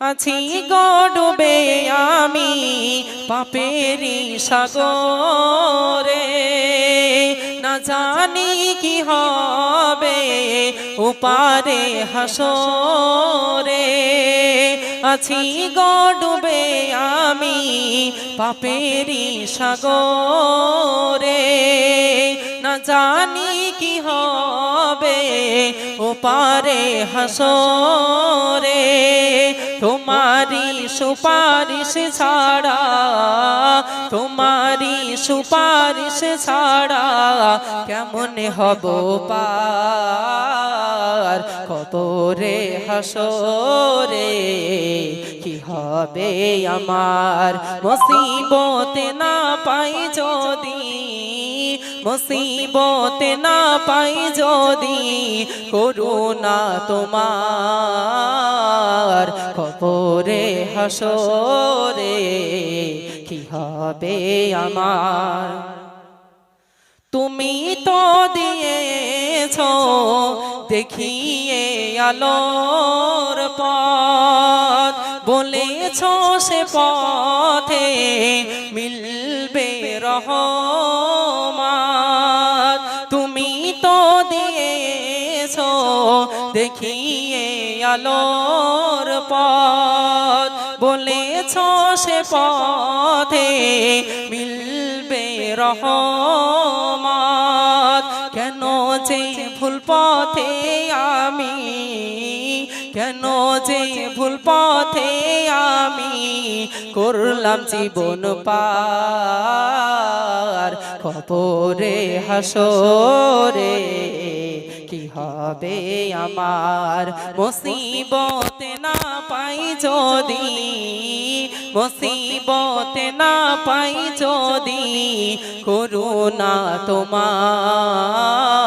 আছি গডবে আমি পাপেরি সাগরে। না জানি কি হবে উপারে হাসরে। আছি গডবে আমি পাপেরি সাগরে। না জানি কি হবে ও ওপারে হাসরে। তোমারি সুপারিশ ছাড়া তোমারি সুপারিশ ছাড়া কেমন হব পার? কবরে হাসরে, কি হবে আমার? মুসিবত না পাই যদি, মুসিবত না পাই যদি করুণা তোমার। কবরে হাসরে, কি হবে আমার? তুমি তো দিয়েছ দেখিয়ে আলোর পথ। বলেছ সে পথে মিলবে রহমান তুমি তো দিয়েছ দেখিয়ে আলোর পথ। বলেছ সে পথে মিলবে রহমত। কেন যে ভুল পথে আমি? কেন যে ভুল পথে আমি করলাম জীবন পার? কবরে হাসরে, কি হবে আমার? মুসিবত না পাই যদি, মুসিবত না পাই যদি, করুণা তোমার